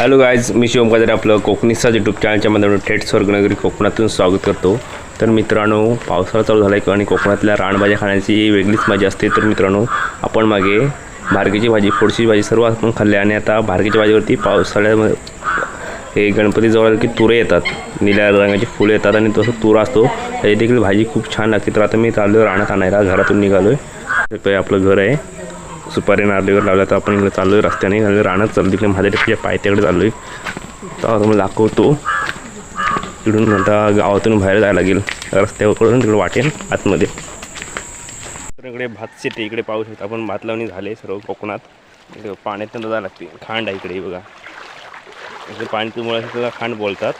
Hello guys मी शिवम काजरे आपलं कोकणीचा यूट्यूब चॅनलच्या माध्यमातून थेट स्वर्गनगरी कोकणातून स्वागत करतो. तर मित्रांनो पावसाळा चालू झाला आहे आणि कोकणातल्या रानभाज्या खाण्याची वेगळीच मजा असते. तर मित्रांनो आपण मागे भारगीची भाजी फोडशी भाजी सर्व आपण खाल्ले आणि आता भारगीच्या भाजीवरती पावसाळ्यामध्ये हे गणपती जवळ की तुरे येतात. निळ्या रंगाची फुलं येतात आणि तसं तुरा असतो. त्याची देखील भाजी खूप छान लागते. तर आता मी चाललो रानात आणायला. घरातून निघालो आहे आपलं घर आहे. सुपारी नारळीवर लावला तर आपण इकडे चाललो आहे रस्त्याने आणि रानात चाललो तिकडे महादेवच्या पायथ्याकडे चाललो आहे तर तुम्हाला दाखवतो. इकडून आता गावातून बाहेर जायला लागेल. रस्त्यावरून तिकडे वाटेल आतमध्ये. तर इकडे भात शेती इकडे पाहू शकतो आपण भात लावणी झाले सर्व कोकणात. इकडे पाण्यात जायला लागते. खांड आहे इकडे बघा. इकडे पाणी तुम्हाला त्याला खांड बोलतात.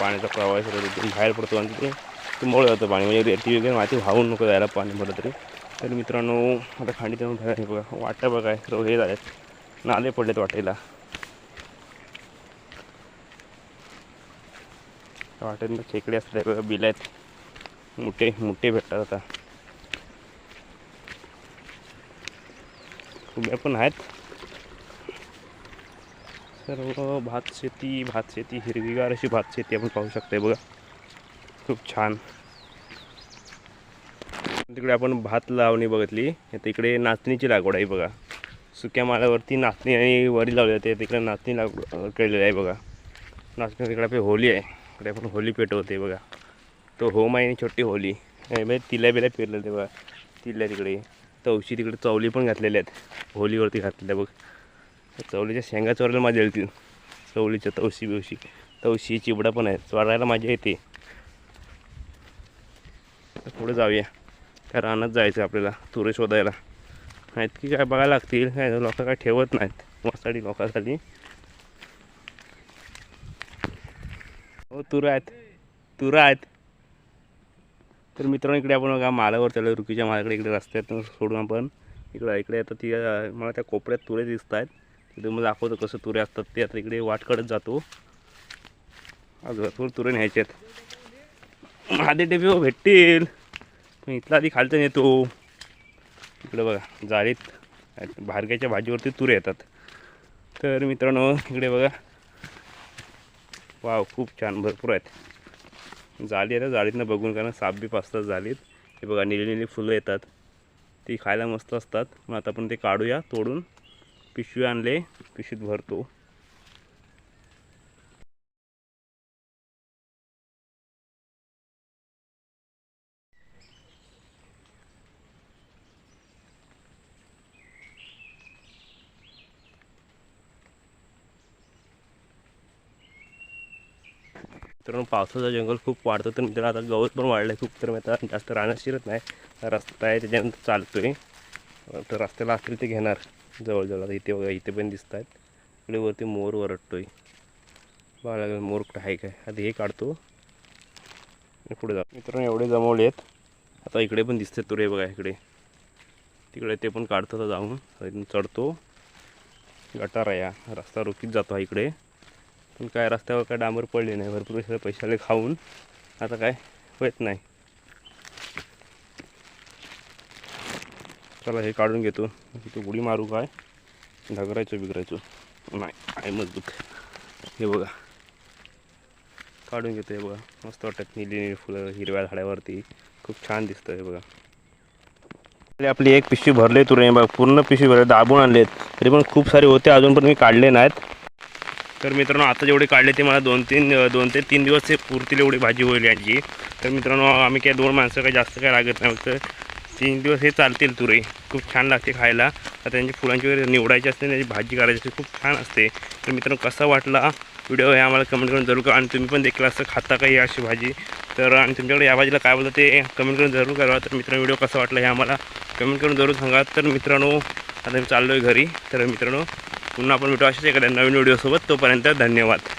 पाण्याचा प्रवाह सर्व तिथून बाहेर पडतो आणि तिथे तुंबळ जातं पाणी. म्हणजे रेती वगैरे माती वाहून नको जायला पाणी पडलं तरी. तर मित्रांनो आता खांडी देऊन बाहेर बघा वाटा बघा आहे सर्व हे झालेत. नाले पडलेत वाटेला. वाटेत खेकडे असतात बघा बिल आहेत मोठे मोठे भेटतात आता. उभ्या पण आहेत. सर्व भात शेती भात शेती हिरवीगार अशी भात शेती आपण पाहू शकतो बघा. खूप छान. तिकडे आपण भात लावणी बघितली. तिकडे नाचणीची लागवड आहे बघा. सुक्या माळावरती नाचणी आणि वरी लावली जाते. तिकडे नाचणी लागवड केलेली आहे बघा. नाचणी तिकडे आपली होली आहे. इकडे आपण होली पेटवते बघा. तो होम आहे आणि छोटी होली. आणि म्हणजे तिल्या बिल्या पेरलेले बघा. तिल्या तिकडे. तवशी तिकडे चवली पण घातलेल्या आहेत. होलीवरती घातलेल्या बघ. चवलीच्या शेंगा चोरायला मजा येतील चवलीच्या तवशी बिवशी. तवशी चिबडा पण आहे. चोरायला मजा येते. पुढे जाऊया. त्या रानात जायचं आपल्याला. तुरे शोधायला. नाहीत की काय बघायला लागतील. काय लोक काय ठेवत नाहीत. मस्ताडी लोकांसाठी. हो तुरं आहेत. तुरं आहेत. तर मित्रांनो इकडे आपण बघा मालावर चालू रुकीच्या मालाकडे इकडे रस्त्यात सोडून आपण इकडं इकडे. आता ती मला त्या कोपऱ्यात तुरे दिसत आहेत. तिथे मग दाखवतो कसं तुरे असतात ते. आता इकडे वाट काढत जातो. आज भरपूर तुरे न्यायचे आहेत. आधी टेपी भेटतील. पण इथला आधी खालचं नेतो इकडं बघा जाळीत भारग्याच्या भाजीवरती तुरे येतात. तर मित्रांनो इकडे बघा. वाव खूप छान भरपूर आहेत. जाळी आहे जाळीतनं बघून कारण साप बीप असतात जाळीत हे बघा निळी निळी फुलं येतात. ती खायला मस्त असतात. मग आता आपण ते काढूया तोडून. पिशवी आणले पिशवीत भरतो. मित्रांनो पावसाचं जंगल खूप वाढतं तर मित्रांनो आता गवत पण वाढलं आहे खूप तर मी आता जास्त राहणं शिरत नाही. रस्ता आहे त्याच्यानंतर चालतो आहे तर रस्त्याला असतील ते घेणार जवळजवळ. आता इथे बघा इथे पण दिसत आहेत इकडे वरती मोर आहे बघा लागेल मोर कुठं आहे काय? आधी हे काढतो. आणि पुढे जाऊ. मित्रांनो एवढे जमवले आहेत आता इकडे पण दिसते तुरे बघा इकडे. तिकडे ते पण काढतो जाऊन. चढतो. गटार आहे हा. रस्ता रोखीत जातो हा इकडे. पण काय रस्त्यावर काय डांबर पडले नाही. भरपूर पैशाला पैशाला खाऊन आता काय होत नाही. चला हे काढून घेतो. तिथे गुढी मारू काय? ढगरायचो बिगरायचो. नाही आहे मजबूत. हे बघा. काढून घेतो हे बघा. मस्त वाटत निली निली फुलं हिरव्या झाड्यावरती खूप छान दिसतं हे बघा. आपली- आपली एक पिशवी भरले तुरे बघा पूर्ण पिशवी भरले. दाबून आणलेत. तरी पण खूप सारे होते अजून पण मी काढले नाहीत. तर मित्रांनो आता जेवढे काढले ते मला दोन तीन दोन ते तीन दिवस ते पुरतील एवढी भाजी होईल यांची. तर मित्रांनो आम्ही काय दोन माणसं काही जास्त काय लागत नाही फक्त तीन दिवस हे चालतील तुरे खूप छान लागते खायला. तर त्यांची फुलांची वगैरे निवडायची असते त्याची भाजी करायची असते खूप छान असते. तर मित्रांनो कसा वाटला व्हिडिओ हे आम्हाला कमेंट करून जरूर करा आणि तुम्ही पण देखील असं खाता काही अशी भाजी? तर आणि तुमच्याकडे या भाजीला काय बोलतं ते कमेंट करून जरूर करा तर मित्रांनो व्हिडिओ कसा वाटला हे आम्हाला कमेंट करून जरूर सांगा. तर मित्रांनो आता मी चाललो आहे घरी. तर मित्रांनो पुन्हा आपण भेटू अशाच एखाद्या नवीन व्हिडिओसोबत. तोपर्यंत धन्यवाद.